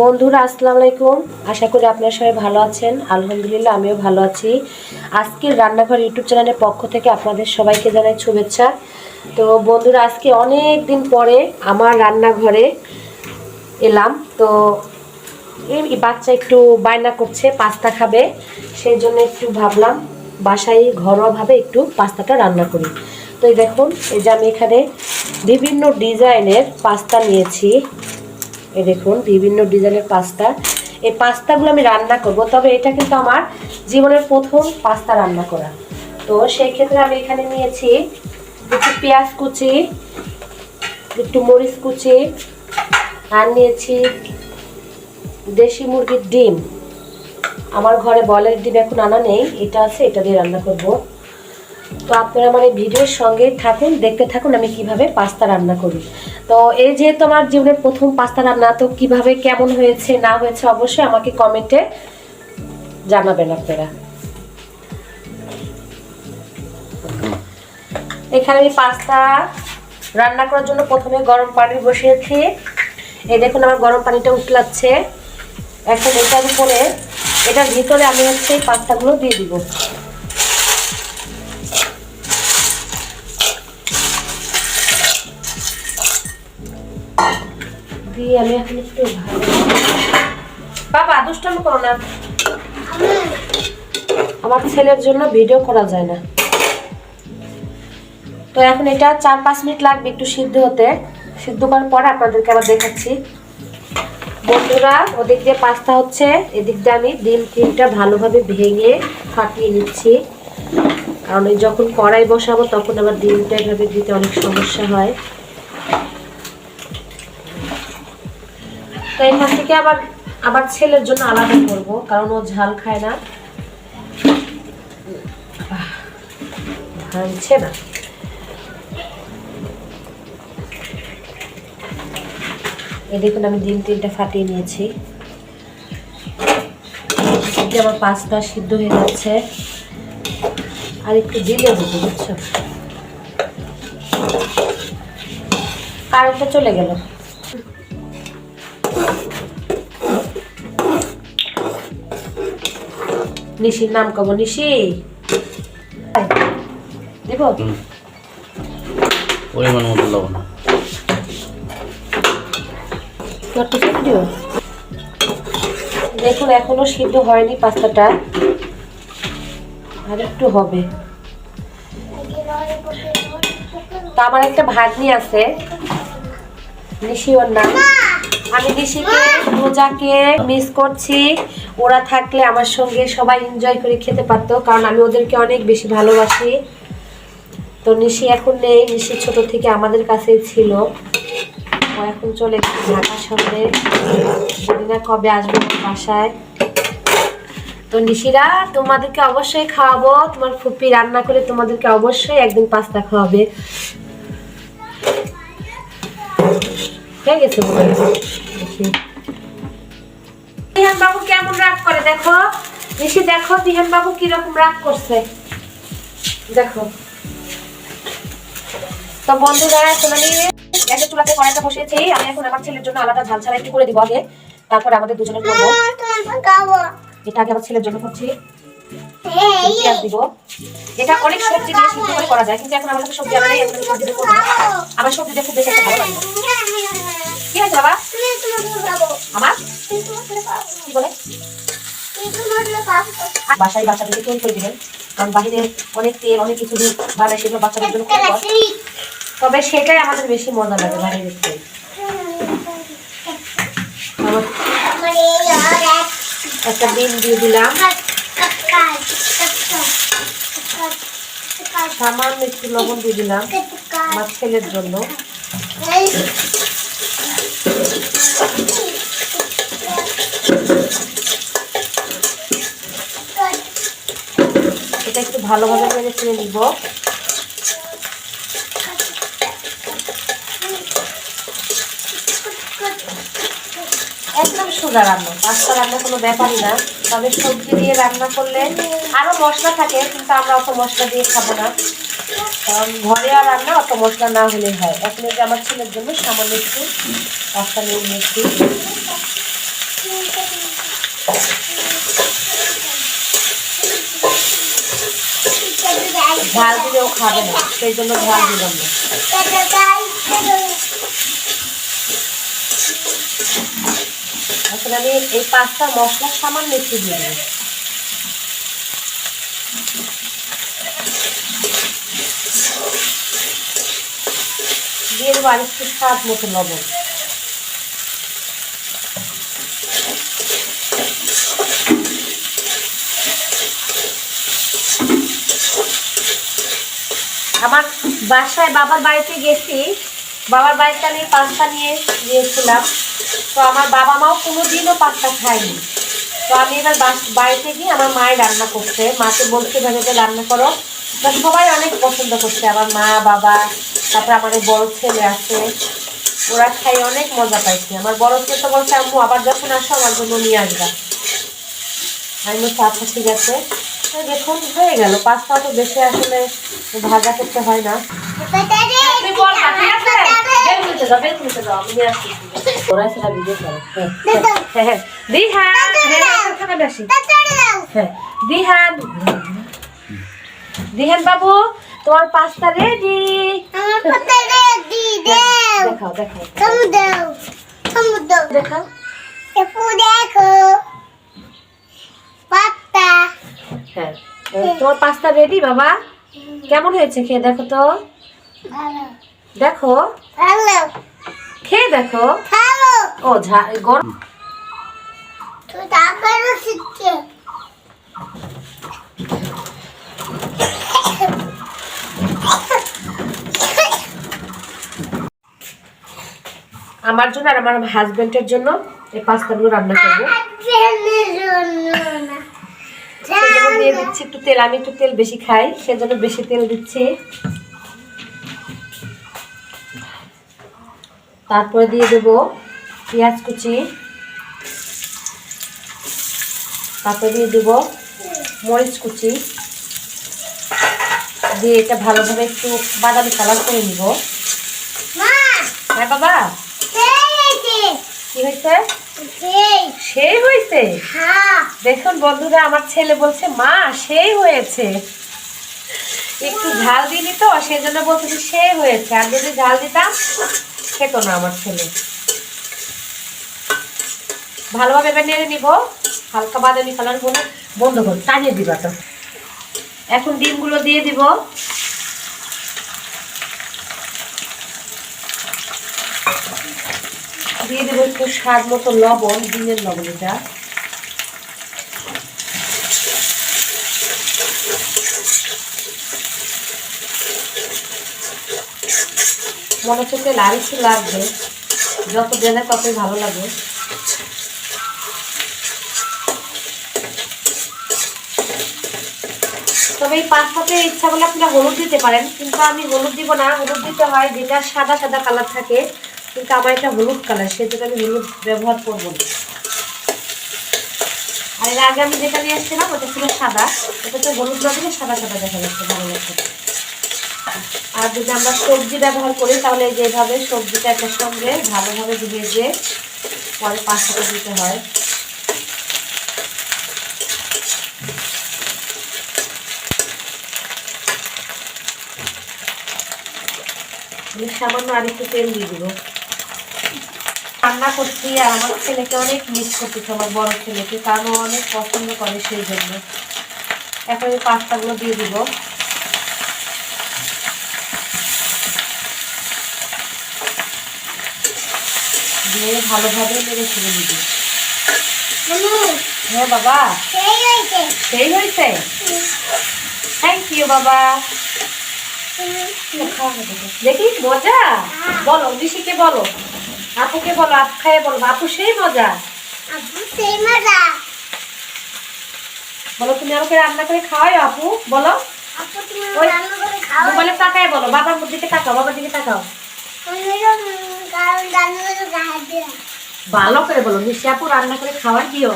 বন্ধুরা, আসসালামু আলাইকুম। আশা করি আপনারা সবাই ভালো আছেন। আলহামদুলিল্লাহ, আমিও ভালো আছি। আজকের রান্নাঘর ইউটিউব চ্যানেলের পক্ষ থেকে আপনাদের সবাইকে জানাই শুভেচ্ছা। তো বন্ধুরা, আজকে অনেক দিন পরে আমার রান্নাঘরে এলাম। তো এই বাচ্চা একটু বায়না করছে, পাস্তা খাবে। সেই জন্য একটু ভাবলাম, বাসায় ঘরোয়াভাবে একটু পাস্তাটা রান্না করি। তো এই দেখুন, এই যে আমি এখানে বিভিন্ন ডিজাইনের পাস্তা নিয়েছি। এই দেখুন, বিভিন্ন ডিজাইনের পাস্তা। এই পাস্তাগুলো আমি রান্না করব, তবে এটা কিন্তু আমার জীবনের প্রথম পাস্তা রান্না করা। তো সেই ক্ষেত্রে আমি এখানে নিয়েছি একটু পেঁয়াজ কুচি, একটু মরিচ কুচি, আর নিয়েছি দেশি মুরগির ডিম। আমার ঘরে বলের ডিম এখন আনা নেই, এটা আছে, এটা দিয়ে রান্না করব। তো আপনারা আমার এই ভিডিওর সঙ্গে থাকুন, দেখতে থাকুন আমি কীভাবে পাস্তা রান্না করি। তো এই যেহেতু আমার জীবনের প্রথম পাস্তা রান্না, তো কীভাবে কেমন হয়েছে, না হয়েছে অবশ্যই আমাকে কমেন্টে জানাবেন আপনারা। এখানে আমি পাস্তা রান্না করার জন্য প্রথমে গরম পানি বসিয়েছি। এই দেখুন আমার গরম পানিটা উতলাচ্ছে। এখন এটার উপরে, এটার ভিতরে আমি হচ্ছে পাস্তাগুলো দিয়ে দিব। করো না। আমার ছেলের জন্য ভিডিও করা যায় না। তো এখন এটা চার পাঁচ মিনিট লাগবে একটু সিদ্ধ হতে। সিদ্ধ করার পর আপনাদেরকে আবার দেখাচ্ছি। বন্ধুরা, ওদিক দিয়ে পাস্তা হচ্ছে, এদিক দিয়ে আমি ডিম টিমটা ভালোভাবে ভেঙে ফাটিয়ে নিচ্ছি। কারণ যখন কড়াই বসাবো, তখন আবার ডিমটা এভাবে দিতে অনেক সমস্যা হয়। তো এখান থেকে আবার আবার ছেলের জন্য আলাদা করব, কারণ ও ঝাল খায় না। ভাঙছে না। এই দেখুন, আমি ডিম তিনটা ফাটিয়ে নিয়েছি। আমার পাস্তা সিদ্ধ হয়ে যাচ্ছে। আর একটু দিলে হতো বুঝছ? কারেন্টটা চলে গেল। নিশির নাম কব নিশি। দিব। পরিমাণ মতো লবণ। দেখুন এখনও সিদ্ধ হয়নি পাস্তাটা। আর একটু হবে। তো আমার একটা ভাগ্নি আছে। নিশি ওর নাম। আমি নিশিকে রোজাকে মিস করছি। ওরা থাকলে আমার সঙ্গে সবাই এনজয় করে খেতে পারতো, কারণ আমি ওদেরকে অনেক বেশি ভালোবাসি। তো নিশি এখন নেই, নিশি ছোট থেকে আমাদের কাছেই ছিল। ও এখন চলে গেছে ঢাকা জানি না কবে আসবে বাসায়? তো নিশিরা, তোমাদেরকে অবশ্যই খাওয়াবো। তোমার ফুপি রান্না করে তোমাদেরকে অবশ্যই একদিন পাস্তা খাওয়াবে। হয়ে গেছে মনে। দেখি। বিহান বাবু কেমন রাগ করে দেখো? নিশি দেখো বিহান বাবু কীরকম রাগ করছে। দেখো। তো বন্ধুরা এখন আমি গ্যাসের চুলাতে কড়াইটা বসিয়েছি আমি এখন আমার ছেলের জন্য আলাদা ঝাল ছাড়া একটু করে দিব আগে। তারপরে আমাদের দুজনের করব। এটা আগে আমার ছেলের জন্য করছি। দিব। এটা অনেক সবজি দিয়ে সিদ্ধ করে করা যায়, কিন্তু এখন আমার সবজি আনা নেই, এখন সবজি দিয়ে আমার সবজি দিয়ে খুব বেশি একটা ভালো লাগে কি হয়েছে বাবা? আমার? কি বলে? বাসায় বাচ্চাদেরকে তৈরি করে দিবেন, কারণ বাহিরে অনেক তেল, অনেক কিছু বানায়, সেগুলো বাচ্চাদের জন্য তবে সেটাই আমাদের বেশি মজা লাগে থেকে আমার একটা ডিম দিয়ে দিলাম। সামান্য একটু লবণ দিয়ে দিলাম আমার ছেলের জন্য। এটা একটু ভালোভাবে করে ছেড়ে নিব। একদম সোজা রান্না পাস্তা রান্না কোনো ব্যাপারই না। তবে সবজি দিয়ে রান্না করলে আরও মশলা থাকে, কিন্তু আমরা অত মশলা দিয়ে খাব না। কারণ ঘরে আর রান্না অত মশলা না হলে হয়। এখন যে আমার ছেলের জন্য সামান্য একটু পাস্তা নিয়ে নিয়েছি। ঝাল দিলেও খাবে না, সেই জন্য ঝাল দিলাম না। এখন আমি এই পাস্তা মশলা সামান্য একটু দিয়ে দেবো। দিয়ে দেবো আর একটু স্বাদ মতো লবণ। আমার বাসায় বাবার বাড়িতে গেছি, বাবার বাড়িতে আমি পাস্তা নিয়ে গিয়েছিলাম। তো আমার বাবা মাও কোনো দিনও পাস্তা খায়নি। তো আমি এবার বাড়িতে গিয়ে আমার মায়ের রান্না করছে। মাকে বলছে ভেবে রান্না করো। তো সবাই অনেক পছন্দ করছে। আমার মা বাবা তারপরে আমার বড় ছেলে আছে। ওরা খাই অনেক মজা পাইছে। আমার বড় ছেলে তো বলছে আম্মু আবার যখন আসো আমার জন্য নিয়ে আসবা। আমি বলছি আচ্ছা ঠিক আছে। দেখুন হয়ে গেল। পাস্তা তো বেশি আসলে ভাজা করতে হয় না। তুই বল না, ঠিক আছে? দিহান, দিহান। বাবু তোমার পাস্তা রেডি দেখাও দেখাও দেখাও। হ্যাঁ। তোমার পাস্তা রেডি বাবা? কেমন হয়েছে খেয়ে দেখো তো? দেখো। খেয়ে দেখো। ও গরম আমার জন্য আর আমার হাজবেন্ডের জন্য এই পাস্তাগুলো রান্না করব। দিয়ে দিচ্ছি একটু তেল আমি একটু তেল বেশি খাই সেজন্য বেশি তেল দিচ্ছি। তারপরে দিয়ে দেবো পেঁয়াজ কুচি। তারপরে দিয়ে দেবো মরিচ কুচি। দিয়ে এটা ভালোভাবে একটু বাদামি কালার করে নিব। হ্যাঁ বাবা? কি হয়েছে? সেই। হয়েছে? দেখুন বন্ধুরা আমার ছেলে বলছে মা সেই হয়েছে। একটু ঝাল দিলি তো সেই জন্য বলতেছি সে হয়েছে। আর যদি ঝাল দিতাম খেত না আমার ছেলে। ভালোভাবে এবার নেড়ে নিব, হালকা বাদামি কালার করে বন্ধ কর, টানিয়ে দিবা তো। এখন ডিমগুলো দিয়ে দিব। দিয়ে দেবো একটু স্বাদ মতো লবণ, ডিমের লবণ এটা। মনে হচ্ছে তেল আর একটু লাগবে। যত দেবে ততই ভালো লাগে। তবে এই পাস্তাতে ইচ্ছা করলে আপনারা হলুদ দিতে পারেন, কিন্তু আমি হলুদ দিব না। হলুদ দিতে হয় যেটা সাদা সাদা কালার থাকে, কিন্তু আমার এটা হলুদ কালার, সেজন্য আমি হলুদ ব্যবহার করব আর এর আগে আমি যেটা নিয়ে এসেছিলাম, ওটা ছিল সাদা। ওটাতে হলুদ না সাদা সাদা দেখা যাচ্ছে, ভালো লাগছে আর যদি আমরা সবজি ব্যবহার করি, তাহলে যেভাবে সবজিটা একটা সঙ্গে ভালোভাবে দিয়ে পরে পাস্তাটা দিতে হয়। সামান্য আর একটু তেল দিয়ে দিব। রান্না করছি আর আমার ছেলেকে অনেক মিস করতেছে, আমার বড় ছেলেকে, কারণ অনেক পছন্দ করে সেই জন্য। এখন এই পাস্তাগুলো দিয়ে দিব। দিয়ে ভালোভাবে মেরে ছেড়ে দিবি। হ্যাঁ বাবা। সেই হয়েছে। থ্যাংক ইউ বাবা। দেখি মজা? বলো ঋষিকে বলো। আপুকে বলো আপু খাইয়ে বলো আপু সেই মজা। বলো তুমি আমাকে রান্না করে খাওয়াই আপু। বলো। মোবাইলে তাকায় বলো। বাবার দিকে তাকাও বাবার দিকে তাকাও। ভালো করে বলো মিষ্টি রান্না করে খাওয়াই দিও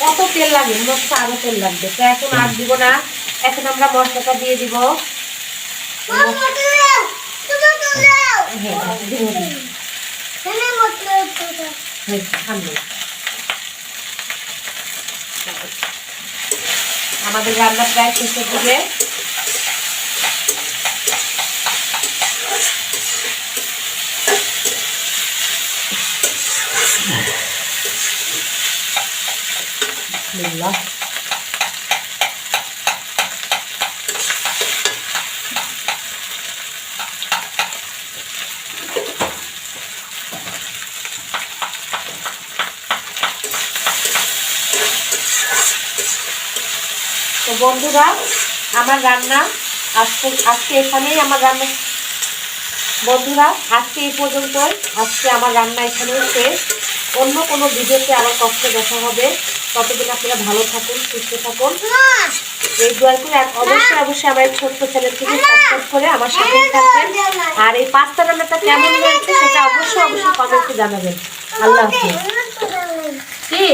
কত তেল লাগে মনে হচ্ছে আরও তেল লাগবে তো এখন আর দিব না এখন আমরা মশলাটা দিয়ে দিব হ্যাঁ দিব, দিব। হয়েছে, থামবে। আমাদের রান্না প্রায় শেষের দিকে বিসমিল্লাহ। বন্ধুরা, আমার রান্না আজকে আজকে এখানেই আমার রান্না বন্ধুরা, আজকে এই পর্যন্তই। আজকে আমার রান্না এখানেই শেষ। অন্য কোনো ভিডিওতে আবার কষ্ট দেখা হবে। ততদিন আপনারা ভালো থাকুন, সুস্থ থাকুন। এই দোয়া করে অবশ্যই অবশ্যই আমার ছোট্ট চ্যানেলটিকে সাবস্ক্রাইব করে আমার সাথে থাকবেন। আর এই পাস্তা রান্নাটা কেমন হয়েছে সেটা অবশ্যই অবশ্যই কমেন্টে জানাবেন। আল্লাহ হাফিজ। কি?